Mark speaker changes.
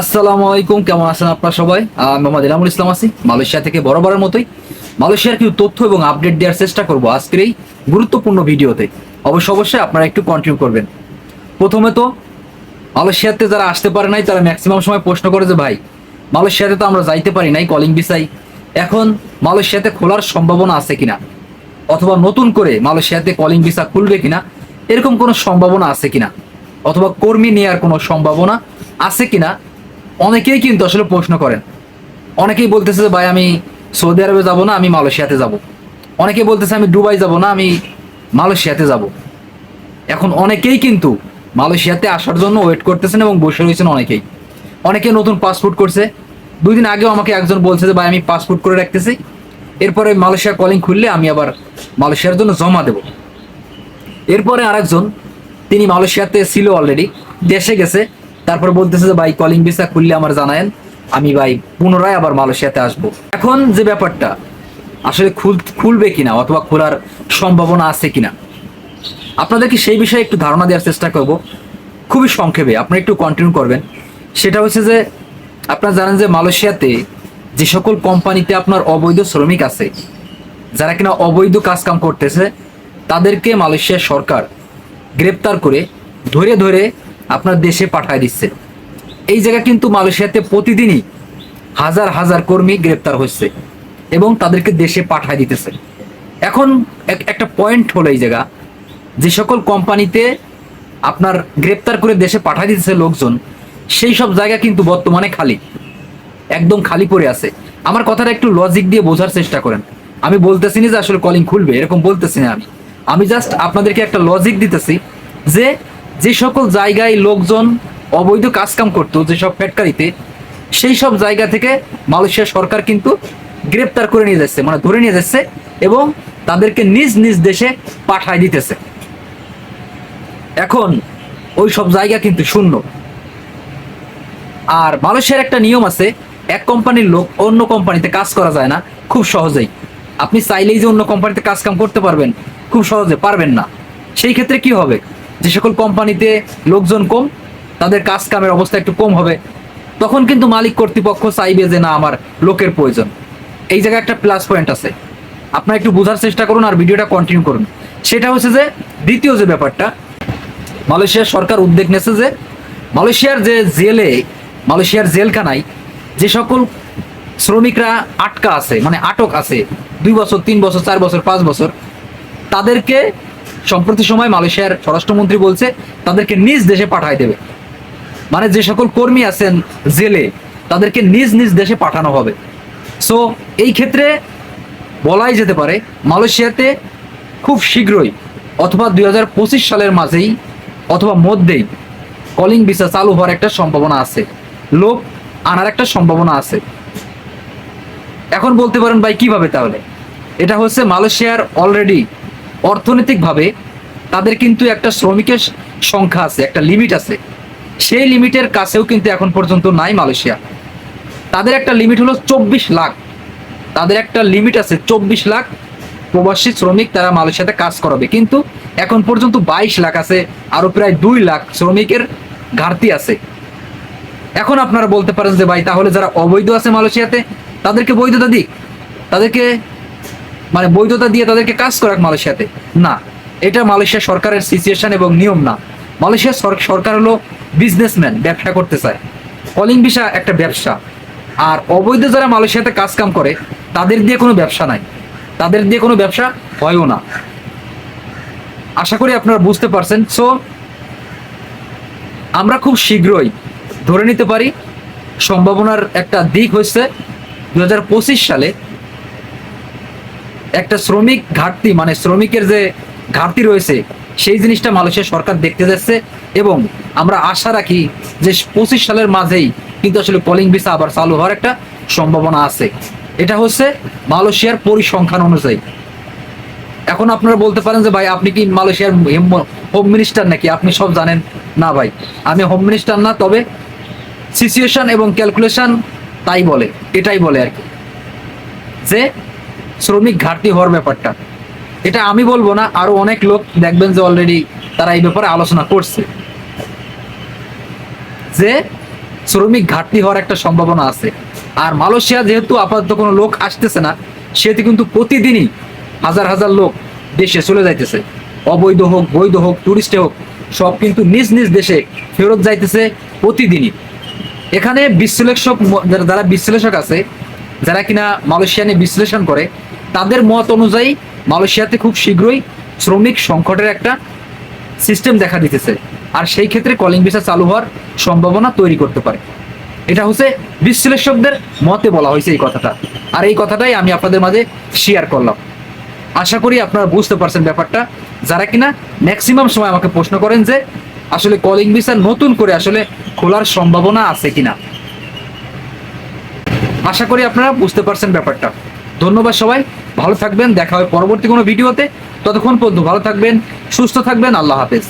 Speaker 1: আসসালামু আলাইকুম কেমন আছেন আপনারা সবাই? মোহাম্মদ ইনামুল ইসলাম আছি, মালয়েশিয়া থেকে বরাবরের মতোই। মালয়েশিয়ার কিছু তথ্য এবং আপডেট দেওয়ার চেষ্টা করব আজকের এই গুরুত্বপূর্ণ ভিডিওতে। অবশ্য অবশ্যই আপনারা একটু কন্টিনিউ করবেন। প্রথমে তো, মালয়েশিয়াতে যারা আসতে পারে নাই, তারা ম্যাক্সিমাম সময় প্রশ্ন করে যে, ভাই, মালয়েশিয়াতে তো আমরা যাইতে পারি নাই কলিং ভিসাই এখন মালয়েশিয়াতে খোলার সম্ভাবনা আছে কিনা? অথবা নতুন করে মালয়েশিয়াতে কলিং ভিসা খুলবে কিনা? এরকম কোনো সম্ভাবনা আছে কিনা? অথবা কর্মী নেওয়ার কোনো সম্ভাবনা আছে কিনা? অনেকেই কিন্তু আসলে প্রশ্ন করেন। অনেকেই বলতেছে যে, ভাই, আমি সৌদি আরবে যাব না, আমি মালয়েশিয়াতে যাব। অনেকেই বলতেছে, আমি দুবাই যাব না, আমি মালয়েশিয়াতে যাব। এখন অনেকেই কিন্তু মালয়েশিয়াতে আসার জন্য ওয়েট করতেছেন এবং বসে রয়েছেন অনেকেই। অনেকে নতুন পাসপোর্ট করছে। দুই দিন আগেও আমাকে একজন বলছে যে, ভাই, আমি পাসপোর্ট করে রাখতেছি। এরপরে মালয়েশিয়া কলিং খুললে আমি আবার মালয়েশিয়ার জন্য জমা দেব। এরপরে আরেকজন, তিনি মালয়েশিয়াতে ছিল অলরেডি দেশে গেছে। তারপর বলতেছে যে, ভাই কলিং ভিসা খুললে আমার জানায়েন, আমি ভাই পুনরায় আবার মালয়েশিয়াতে আসব। এখন যে ব্যাপারটা, আসলে খুল, খুলবে কিনা অথবা খোলার সম্ভাবনা আছে কিনা? আপনাদেরকে সেই বিষয়ে একটু ধারণা দেওয়ার চেষ্টা করব। খুবই সংক্ষেপে, আপনারা একটু কন্টিনিউ করবেন। সেটা হচ্ছে যে, আপনারা জানেন যে মালয়েশিয়াতে যে সকল কোম্পানিতে আপনার অবৈধ শ্রমিক আছে, যারা কিনা অবৈধ কাজ কাম করতেছে, তাদেরকে মালয়েশিয়ার সরকার গ্রেপ্তার করে ধরে ধরে আপনার দেশে পাঠায় দিচ্ছে। এই জায়গা কিন্তু মালয়েশিয়াতে প্রতিদিনই হাজার হাজার কর্মী গ্রেপ্তার হচ্ছে এবং তাদেরকে দেশে পাঠায় দিতেছে। এখন এক- একটা পয়েন্ট হলো এই জায়গা, যে সকল কোম্পানিতে আপনার গ্রেপ্তার করে দেশে পাঠায় দিতেছে লোকজন, সেই সব জায়গা কিন্তু বর্তমানে খালি, একদম খালি পড়ে আছে। আমার কথাটা একটু লজিক দিয়ে বোঝার চেষ্টা করেন। আমি বলতেছি না যে আসলে কলিং খুলবে, এরকম বলতেছি না আমি। আমি জাস্ট আপনাদেরকে একটা লজিক দিতেছি যে যে সকল জায়গায় লোকজন অবৈধ কাজকাম করতো যেসব ফ্যাক্টরিতে, সেই সব জায়গা থেকে মালয়েশিয়া সরকার কিন্তু গ্রেপ্তার করে নিয়ে যাচ্ছে মানে ধরে নিয়ে যাচ্ছে এবং তাদেরকে নিজ নিজ দেশে পাঠায় দিতেছে। এখন ওই সব জায়গা কিন্তু শূন্য। আর মালয়েশিয়ার একটা নিয়ম আছে, এক কোম্পানির লোক অন্য কোম্পানিতে কাজ করা যায় না, খুব সহজেই। আপনি চাইলেই যে অন্য কোম্পানিতে কাজ কাম করতে পারবেন, খুব সহজে পারবেন না। সেই ক্ষেত্রে কি হবে? যে সকল কোম্পানিতে লোকজন কম, তাদের কাজ কামের অবস্থা একটু কম হবে, তখন কিন্তু মালিক কর্তৃপক্ষ চাইবে যে না, আমার লোকের প্রয়োজন। এই জায়গায় একটা প্লাস পয়েন্ট আছে। আপনারা একটু বোঝার চেষ্টা করুন আর ভিডিওটা কন্টিনিউ করুন। সেটা হচ্ছে যে, দ্বিতীয় যে ব্যাপারটা মালয়েশিয়ার সরকার উদ্যোগ নিয়েছে যে, মালয়েশিয়ার যে জেলে, মালয়েশিয়ার জেলখানায় যে সকল শ্রমিকরা আটকা আছে মানে আটক আছে, দুই বছর, তিন বছর, চার বছর, পাঁচ বছর, তাদেরকে সম্প্রতি সময় মালয়েশিয়ার স্বরাষ্ট্রমন্ত্রী বলছে, তাদেরকে নিজ দেশে পাঠায় দেবে। মানে যে সকল কর্মী আছেন জেলে, তাদেরকে নিজ নিজ দেশে পাঠানো হবে। সো এই ক্ষেত্রে বলাই যেতে পারে, মালয়েশিয়াতে খুব শীঘ্রই অথবা দুই হাজার পঁচিশ সালের মাঝেই অথবা মধ্যেই কলিং ভিসা চালু হওয়ার একটা সম্ভাবনা আছে। লোক আনার একটা সম্ভাবনা আছে। এখন বলতে পারেন ভাই, কীভাবে তাহলে? এটা হচ্ছে মালয়েশিয়ার অলরেডি অর্থনৈতিকভাবে তাদের কিন্তু একটা শ্রমিকের সংখ্যা আছে, একটা লিমিট আছে। সেই লিমিটের কাছেও কিন্তু এখন পর্যন্ত নাই মালয়েশিয়া। তাদের একটা লিমিট হলো চব্বিশ লাখ। তাদের একটা লিমিট আছে চব্বিশ লাখ প্রবাসী শ্রমিক তারা মালয়েশিয়াতে কাজ করাবে। কিন্তু এখন পর্যন্ত বাইশ লাখ আছে আরও প্রায় দুই লাখ শ্রমিকের ঘাটতি আছে। এখন আপনারা বলতে পারেন যে, ভাই, তাহলে যারা অবৈধ আছে মালয়েশিয়াতে, তাদেরকে বৈধতা দিক। তাদেরকে মানে বৈধতা দিয়ে তাদেরকে কাজ করাক মালয়েশিয়াতে। না, এটা মালয়েশিয়া সরকারের সিচুয়েশন এবং নিয়ম না। মালয়েশিয়া সরকার হলো বিজনেসম্যান ব্যবসা করতে চায়। কলিং ভিসা একটা ব্যবসা। আর অবৈধ যারা মালয়েশিয়াতে কাজ কাম করে, তাদের দিয়ে কোনো ব্যবসা নাই। তাদের দিয়ে কোনো ব্যবসা হয়ও না। আশা করি আপনারা বুঝতে পারছেন। সো আমরা খুব শীঘ্রই ধরে নিতে পারি, সম্ভাবনার একটা দিক হচ্ছে দু হাজার পঁচিশ সালে একটা শ্রমিক ঘাটতি মানে শ্রমিকের যে ঘাটতি রয়েছে, সেই জিনিসটা মালয়েশিয়া সরকার দেখতে যাচ্ছে এবং আমরা আশা রাখি যে পঁচিশ সালের মাঝেই কিন্তু আসলে কলিং ভিসা আবার চালু হওয়ার একটা সম্ভাবনা আছে। এটা হচ্ছে মালয়েশিয়ার পরিসংখ্যান অনুযায়ী। এখন আপনারা বলতে পারেন যে, ভাই, আপনি কি মালয়েশিয়ার হোম মিনিস্টার নাকি? আপনি সব জানেন। না, ভাই, আমি হোম মিনিস্টার না, তবে সিচুয়েশন এবং ক্যালকুলেশন তাই বলে, এটাই বলে আর কি। যে শ্রমিক ঘাটতি হওয়ার ব্যাপারটা। এটা আমি বলব না, আরও অনেক লোক দেখবেন যে অলরেডি তারা এই ব্যাপারে আলোচনা করছে। যে শ্রমিক ঘাটতি হওয়ার একটা সম্ভাবনা আছে। আর মালয়েশিয়া যেহেতু আপাতত কোনো লোক আসতেছে না, সেহেতু কিন্তু প্রতিদিনই হাজার হাজার লোক দেশে চলে যাইতেছে। অবৈধ হোক, বৈধ হোক টুরিস্টে হোক, সব কিন্তু নিজ নিজ দেশে ফেরত যাইতেছে প্রতিদিনই। এখানে বিশ্লেষক যারা যারা বিশ্লেষক আছে, যারা কিনা মালয়েশিয়া নিয়ে বিশ্লেষণ করে তাদের মত অনুযায়ী মালয়েশিয়াতে খুব শীঘ্রই শ্রমিক সংকটের একটা সিস্টেম দেখা দিতেছে। আর সেই ক্ষেত্রে কলিং ভিসা চালু হওয়ার সম্ভাবনা তৈরি করতে পারে। এটা হচ্ছে বিশ্লেষকদের মতে বলা হয়েছে এই কথাটা। আর এই কথাটাই আমি আপনাদের মাঝে শেয়ার করলাম। আশা করি আপনারা বুঝতে পারছেন ব্যাপারটা। যারা কিনা ম্যাক্সিমাম সময় আমাকে প্রশ্ন করেন যে, আসলে কলিং ভিসা নতুন করে আসলে খোলার সম্ভাবনা আছে কিনা? আশা করি আপনারা বুঝতে পারছেন ব্যাপারটা। ধন্যবাদ সবাই। ভালো থাকবেন, দেখা হয় পরবর্তী কোনো ভিডিওতে। ততক্ষণ পর্যন্ত ভালো থাকবেন, সুস্থ থাকবেন, আল্লাহ হাফেজ।